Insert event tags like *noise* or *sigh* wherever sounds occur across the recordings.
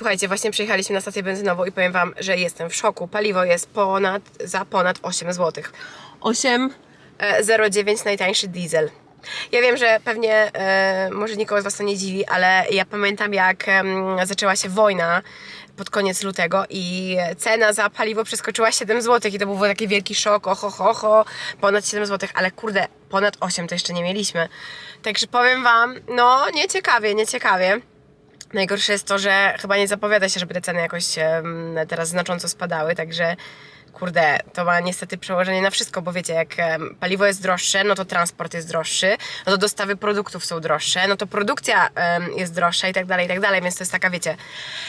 Słuchajcie, właśnie przyjechaliśmy na stację benzynową i powiem Wam, że jestem w szoku. Paliwo jest ponad, za ponad 8 zł. 8,09 najtańszy diesel. Ja wiem, że pewnie e, może nikogo z Was to nie dziwi, ale ja pamiętam jak em, zaczęła się wojna pod koniec lutego i cena za paliwo przeskoczyła 7 zł i to był taki wielki szok, oho, ho, ho, ponad 7 zł, ale kurde, ponad 8 to jeszcze nie mieliśmy. Także powiem Wam, no nieciekawie, nieciekawie. Najgorsze jest to, że chyba nie zapowiada się, żeby te ceny jakoś teraz znacząco spadały, także kurde, to ma niestety przełożenie na wszystko, bo wiecie, jak paliwo jest droższe, no to transport jest droższy, no to dostawy produktów są droższe, no to produkcja jest droższa i tak dalej, i tak dalej, więc to jest taka, wiecie,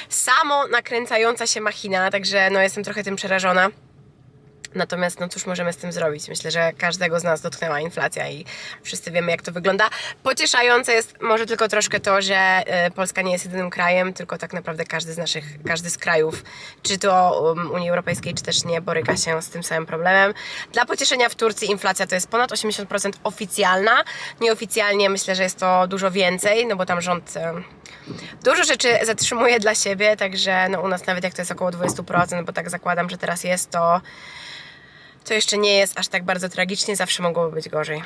samo nakręcająca się machina, także no jestem trochę tym przerażona. Natomiast no cóż możemy z tym zrobić? Myślę, że każdego z nas dotknęła inflacja i wszyscy wiemy jak to wygląda. Pocieszające jest może tylko troszkę to, że e, Polska nie jest jedynym krajem, tylko tak naprawdę każdy z naszych, każdy z krajów, czy to um, Unii Europejskiej, czy też nie, boryka się z tym samym problemem. Dla pocieszenia w Turcji inflacja to jest ponad 80% oficjalna. Nieoficjalnie myślę, że jest to dużo więcej, no bo tam rząd e, dużo rzeczy zatrzymuje dla siebie, także no u nas nawet jak to jest około 20%, bo tak zakładam, że teraz jest to to jeszcze nie jest aż tak bardzo tragicznie, zawsze mogłoby być gorzej.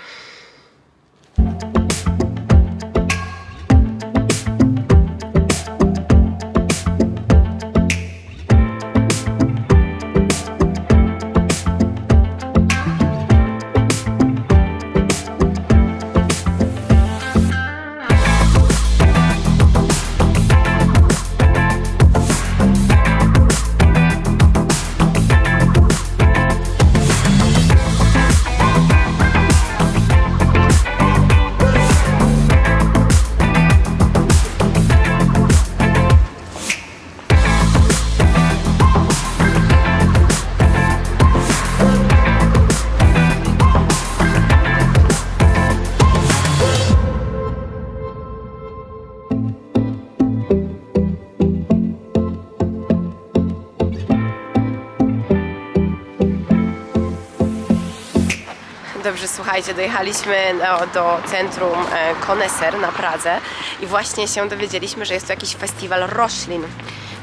Słuchajcie, dojechaliśmy do, do centrum e, Koneser na Pradze i właśnie się dowiedzieliśmy, że jest tu jakiś festiwal roślin.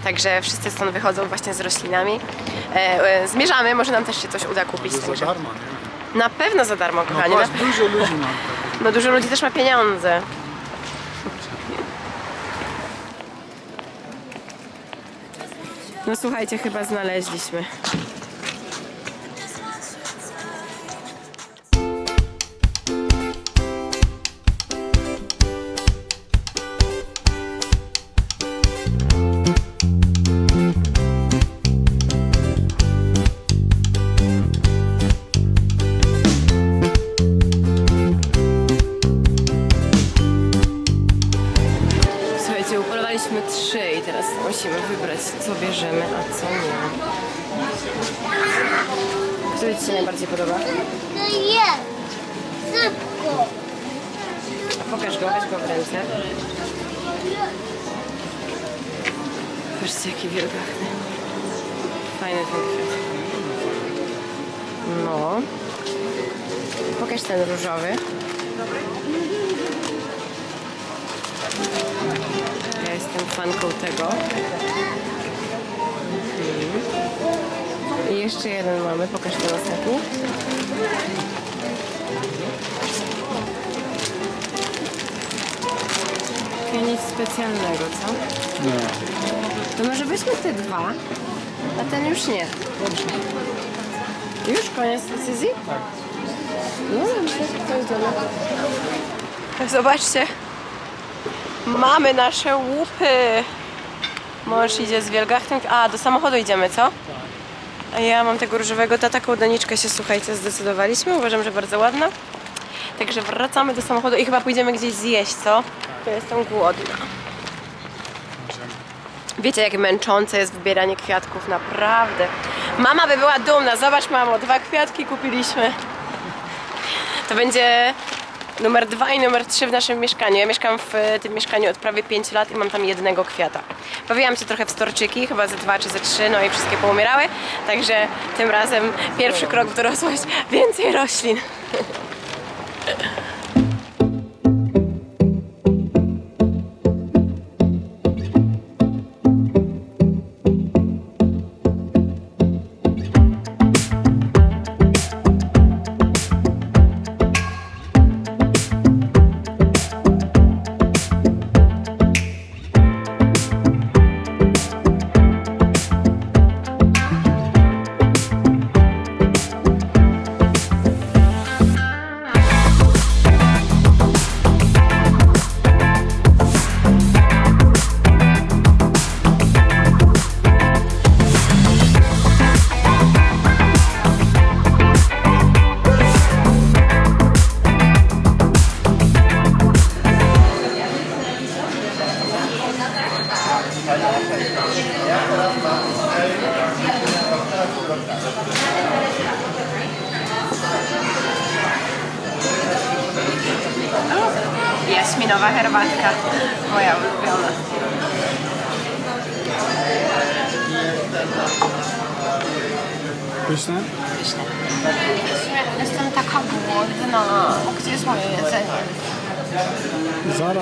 Także wszyscy stąd wychodzą właśnie z roślinami. E, e, zmierzamy, może nam też się coś uda kupić. Za Także darmo, nie? na pewno za darmo, No kochani. patrz, na, dużo ludzi mam *laughs* no dużo ludzi też ma pieniądze. No słuchajcie, chyba znaleźliśmy. Podoba? No jest! Szybko! A pokaż go, weź go w ręce. Patrzcie, jaki wielgachny. Fajny ten kwiat. No. Pokaż ten różowy. Ja jestem fanką tego. Jeszcze jeden mamy. Pokaż ten ostatni. Takie nic specjalnego, co? Nie. To może weźmy te dwa, a ten już nie. Już koniec decyzji? Tak. No dobrze, to jest dobre. Zobaczcie. Mamy nasze łupy. Mąż idzie z wielgachnym. A, do samochodu idziemy, co? A ja mam tego różowego. Ta taką doniczkę się, słuchajcie, zdecydowaliśmy. Uważam, że bardzo ładna. Także wracamy do samochodu i chyba pójdziemy gdzieś zjeść, co? Ja jestem głodna. Wiecie, jak męczące jest wybieranie kwiatków, naprawdę. Mama by była dumna. Zobacz, mamo, dwa kwiatki kupiliśmy. To będzie numer dwa i numer trzy w naszym mieszkaniu. Ja mieszkam w e, tym mieszkaniu od prawie 5 lat i mam tam jednego kwiata. Bawiłam się trochę w storczyki, chyba ze dwa czy ze trzy, no i wszystkie poumierały. Także tym razem pierwszy krok w dorosłość, *laughs* więcej roślin.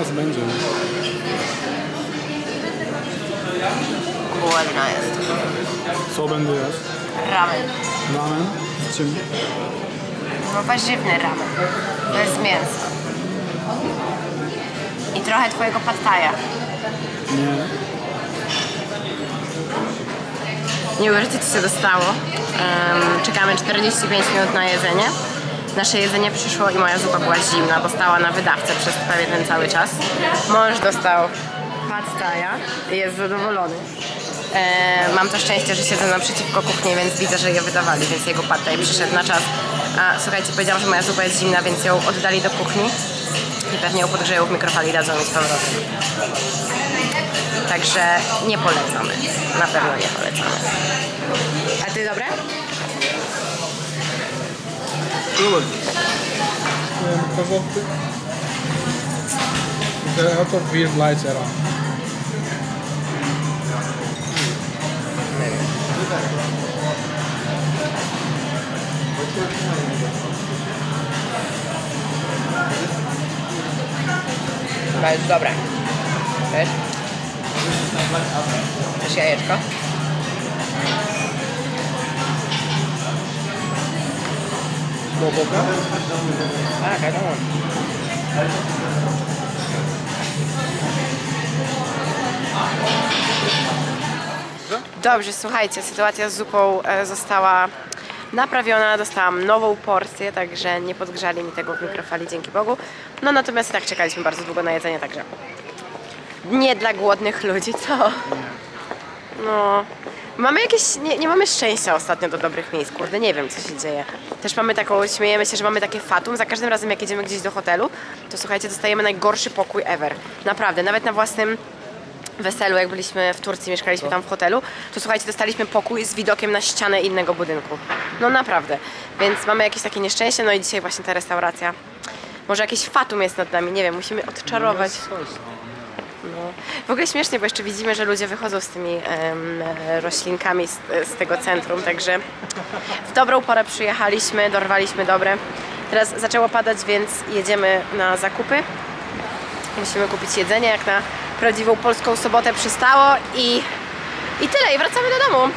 Zaraz będzie. Głodna jest. Co będę jadł? Ramen. Ramen? Z czym? No warzywny ramen. Bez mięsa. I trochę twojego pattaja. Nie. Nie uwierzycie, co się dostało. Em, czekamy 45 minut na jedzenie. Nasze jedzenie przyszło i moja zupa była zimna, bo stała na wydawce przez prawie ten cały czas. Mąż dostał pattaja i jest zadowolony. E, mam to szczęście, że siedzę naprzeciwko kuchni, więc widzę, że je wydawali, więc jego pattaj przyszedł na czas. A słuchajcie, powiedziałam, że moja zupa jest zimna, więc ją oddali do kuchni i pewnie ją podgrzeją w mikrofali dadzą mi z powrotem. Także nie polecamy. Na pewno nie polecamy. A ty dobre? spullen. Ja, pas op. Er had toch vier lights eraan. Dobra. Wiesz? Dobrze, słuchajcie, sytuacja z zupą e, została naprawiona, dostałam nową porcję, także nie podgrzali mi tego w mikrofali, dzięki Bogu. No natomiast tak czekaliśmy bardzo długo na jedzenie, także nie dla głodnych ludzi, co? No, mamy jakieś, nie, nie mamy szczęścia ostatnio do dobrych miejsc, kurde, nie wiem co się dzieje. Też mamy taką, śmiejemy się, że mamy takie fatum, za każdym razem jak jedziemy gdzieś do hotelu, to słuchajcie, dostajemy najgorszy pokój ever. Naprawdę, nawet na własnym weselu, jak byliśmy w Turcji, mieszkaliśmy tam w hotelu, to słuchajcie, dostaliśmy pokój z widokiem na ścianę innego budynku. No naprawdę, więc mamy jakieś takie nieszczęście, no i dzisiaj właśnie ta restauracja. Może jakieś fatum jest nad nami, nie wiem, musimy odczarować. No. W ogóle śmiesznie, bo jeszcze widzimy, że ludzie wychodzą z tymi roślinkami z, z tego centrum, także w dobrą porę przyjechaliśmy, dorwaliśmy dobre. Teraz zaczęło padać, więc jedziemy na zakupy. Musimy kupić jedzenie, jak na prawdziwą polską sobotę przystało i, i tyle, i wracamy do domu.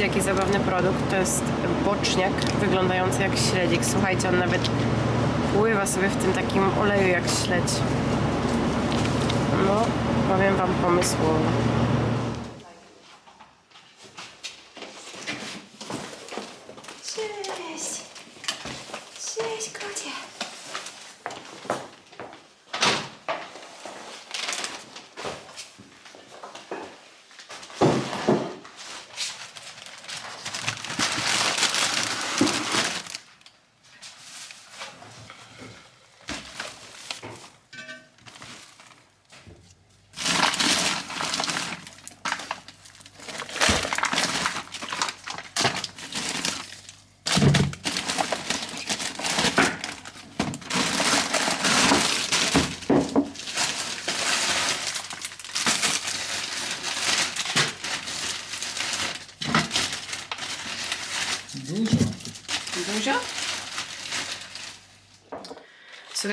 Jaki zabawny produkt, to jest boczniak wyglądający jak śledzik. Słuchajcie, on nawet pływa sobie w tym takim oleju jak śledź. No, powiem wam pomysłowo.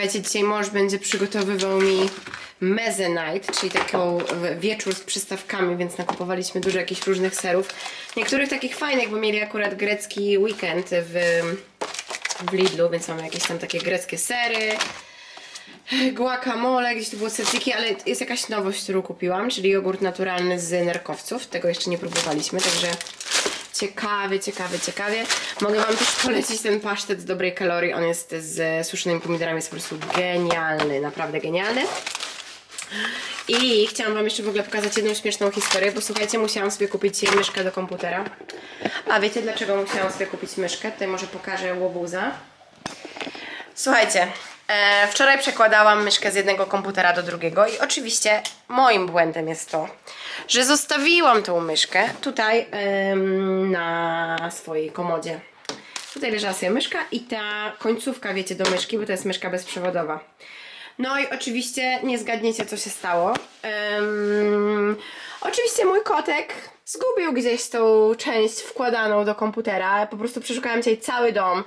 Słuchajcie, dzisiaj mąż będzie przygotowywał mi mezę night, czyli taką e, wieczór z przystawkami, więc nakupowaliśmy dużo jakichś różnych serów. Niektórych takich fajnych, bo mieli akurat grecki weekend w, w Lidlu, więc mamy jakieś tam takie greckie sery. Guacamole, gdzieś tu było serciki, ale jest jakaś nowość, którą kupiłam, czyli jogurt naturalny z nerkowców. Tego jeszcze nie próbowaliśmy, także ciekawie, ciekawie, ciekawie. Mogę Wam też polecić ten pasztet z dobrej kalorii. On jest z suszonymi pomidorami, jest po prostu genialny, naprawdę genialny. I chciałam Wam jeszcze w ogóle pokazać jedną śmieszną historię, bo słuchajcie, musiałam sobie kupić myszkę do komputera. A wiecie dlaczego musiałam sobie kupić myszkę? Tutaj może pokażę łobuza. Słuchajcie, e, wczoraj przekładałam myszkę z jednego komputera do drugiego i oczywiście moim błędem jest to, że zostawiłam tą myszkę tutaj na swojej komodzie. Tutaj leżała sobie myszka i ta końcówka, wiecie, do myszki, bo to jest myszka bezprzewodowa. No i oczywiście nie zgadniecie, co się stało. Oczywiście mój kotek zgubił gdzieś tą część wkładaną do komputera. Po prostu przeszukałam dzisiaj cały dom.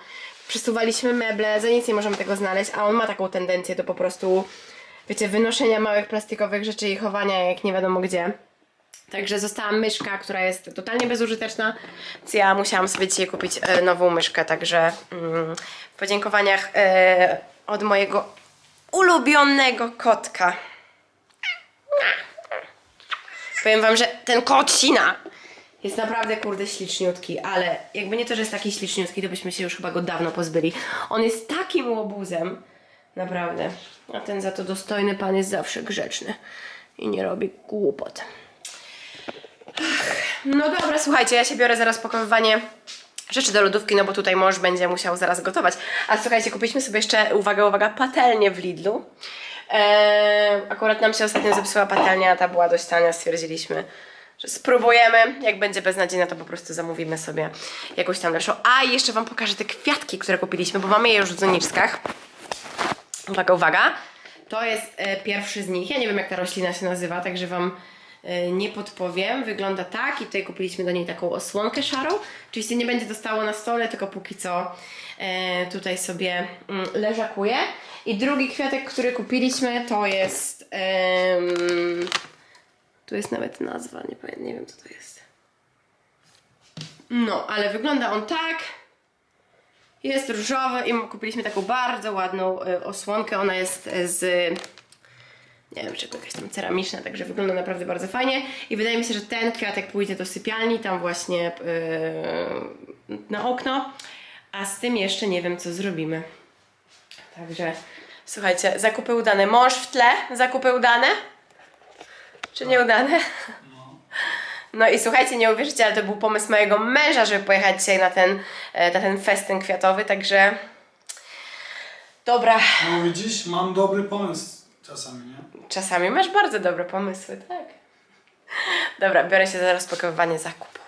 Przesuwaliśmy meble, za nic nie możemy tego znaleźć, a on ma taką tendencję do po prostu, wiecie, wynoszenia małych plastikowych rzeczy i chowania jak nie wiadomo gdzie. Także została myszka, która jest totalnie bezużyteczna, więc ja musiałam sobie dzisiaj kupić e, nową myszkę, także mm, w podziękowaniach e, od mojego ulubionego kotka. Powiem wam, że ten kot Sina jest naprawdę kurde śliczniutki, ale jakby nie to, że jest taki śliczniutki, to byśmy się już chyba go dawno pozbyli. On jest takim łobuzem, naprawdę. A ten za to dostojny pan jest zawsze grzeczny i nie robi głupot. No dobra, słuchajcie, ja się biorę za rozpakowywanie rzeczy do lodówki, no bo tutaj mąż będzie musiał zaraz gotować. A słuchajcie, kupiliśmy sobie jeszcze, uwaga, uwaga, patelnię w Lidlu. Eee, akurat nam się ostatnio zepsuła patelnia, ta była dość tania, stwierdziliśmy, spróbujemy. Jak będzie beznadziejna, to po prostu zamówimy sobie jakąś tam lepszą. A jeszcze Wam pokażę te kwiatki, które kupiliśmy, bo mamy je już w Zoniczkach. Uwaga, uwaga. To jest e, pierwszy z nich. Ja nie wiem, jak ta roślina się nazywa, także Wam e, nie podpowiem. Wygląda tak i tutaj kupiliśmy do niej taką osłonkę szarą. Oczywiście nie będzie dostało na stole, tylko póki co e, tutaj sobie mm, leżakuje. I drugi kwiatek, który kupiliśmy, to jest. em, tu jest nawet nazwa, nie pamiętam, nie wiem co to jest. No, ale wygląda on tak. Jest różowy i kupiliśmy taką bardzo ładną y, osłonkę. Ona jest y, z nie wiem, czy to jakaś tam ceramiczna, także wygląda naprawdę bardzo fajnie. I wydaje mi się, że ten kwiatek pójdzie do sypialni, tam właśnie yy, na okno. A z tym jeszcze nie wiem, co zrobimy. Także słuchajcie, zakupy udane. Mąż w tle, zakupy udane? Czy nieudane? No i słuchajcie, nie uwierzycie, ale to był pomysł mojego męża, żeby pojechać dzisiaj na ten, e, na ten festyn kwiatowy, także dobra, No widzisz, mam dobry pomysł czasami, nie? czasami masz bardzo dobre pomysły, tak? Dobra, biorę się za rozpakowywanie zakupów.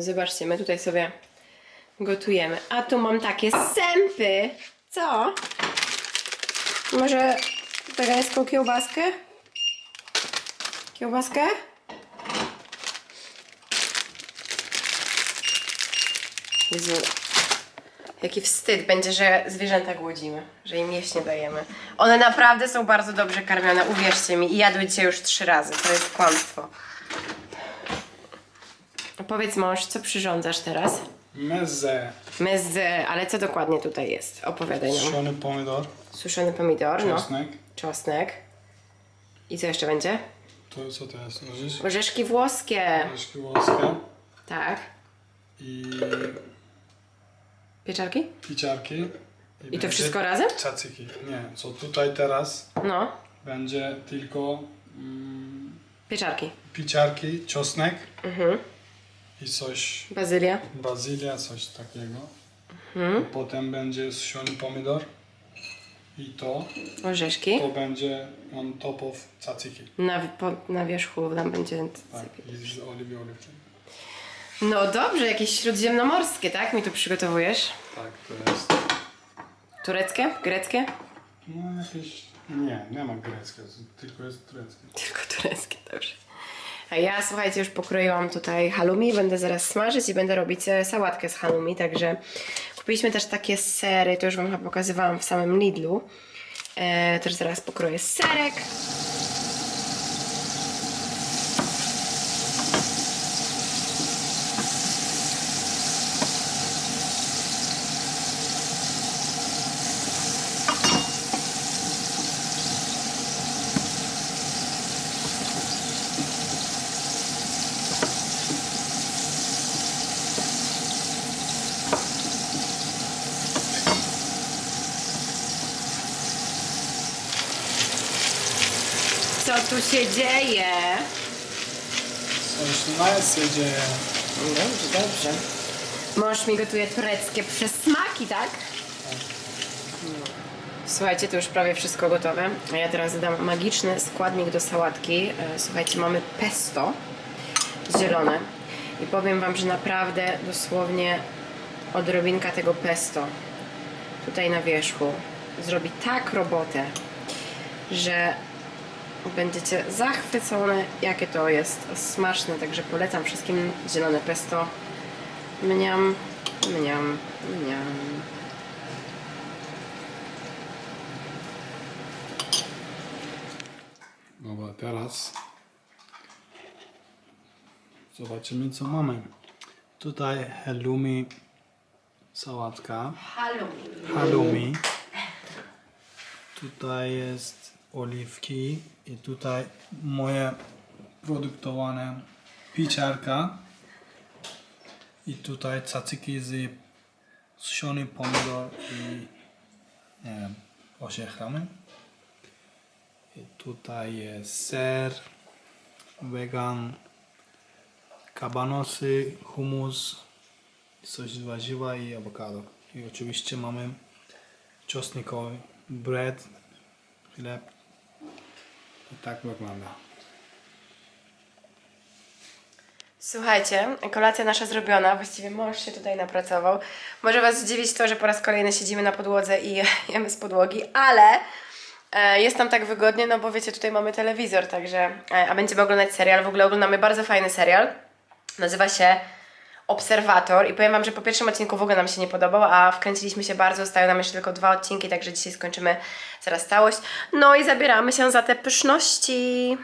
Zobaczcie, my tutaj sobie gotujemy. A tu mam takie sępy. Co? Może wegańską kiełbaskę? Kiełbaskę? Jezu. Jaki wstyd będzie, że zwierzęta głodzimy, że im jeść nie dajemy. One naprawdę są bardzo dobrze karmione, uwierzcie mi. I jadły dzisiaj już trzy razy. To jest kłamstwo. Powiedz mąż, co przyrządzasz teraz? Mezze, Mezze, ale co dokładnie tutaj jest? Opowiadaj nam. suszony pomidor, Suszony pomidor, no. czosnek. Czosnek. I co jeszcze będzie? To co teraz nożysz? Orzeszki włoskie. Troszkę włoskie Tak. i Pieczarki? piciarki. I to będzie wszystko razem? Cacyki. Nie, co tutaj teraz No. będzie tylko mm, Pieczarki. piciarki, czosnek Mhm. I coś, Bazylia. bazylia, coś takiego. Mhm. Potem będzie suszony pomidor i to, Orzeszki. to będzie on top of cacyki. Na, po, na wierzchu tam będzie... Tak, i z oliwy oliwki. No dobrze, jakieś śródziemnomorskie, tak? Mi tu przygotowujesz. Tak, to jest. Tureckie? Greckie? No jakieś. Nie, nie ma greckie, tylko jest tureckie. Tylko tureckie, dobrze. A ja, słuchajcie, już pokroiłam tutaj halloumi, będę zaraz smażyć i będę robić e, sałatkę z halloumi, także kupiliśmy też takie sery, to już Wam pokazywałam w samym Lidlu. E, też zaraz pokroję serek. Tu się dzieje? Coś na się dzieje. Dobrze, dobrze. Mąż mi gotuje tureckie przesmaki, tak? Słuchajcie, to już prawie wszystko gotowe. A ja teraz dodam magiczny składnik do sałatki. E, Słuchajcie, mamy pesto zielone. I powiem Wam, że naprawdę dosłownie odrobinka tego pesto tutaj na wierzchu zrobi tak robotę, że będziecie zachwycone, jakie to jest smaczne. Także polecam wszystkim zielone pesto. Mniam, mniam, mniam. Dobra, teraz zobaczymy co mamy. Tutaj halloumi sałatka, Halo. halloumi. Tutaj jest oliwki i tutaj moje produktowane pieczarka. I tutaj cacyki z suszony pomidor i nie wiem. I tutaj jest ser, wegan, kabanosy, hummus, coś z warzywa i awokado. I oczywiście mamy czosnkowy bread, chleb. I tak wygląda. Słuchajcie, kolacja nasza zrobiona, właściwie mąż się tutaj napracował. Może Was zdziwić to, że po raz kolejny siedzimy na podłodze i *laughs* jemy z podłogi, ale e, jest nam tak wygodnie, no bo wiecie, tutaj mamy telewizor, także, e, a będziemy oglądać serial. W ogóle oglądamy bardzo fajny serial. Nazywa się Obserwator i powiem Wam, że po pierwszym odcinku w ogóle nam się nie podobał, a wkręciliśmy się bardzo, zostały nam jeszcze tylko dwa odcinki, także dzisiaj skończymy zaraz całość. No i zabieramy się za te pyszności.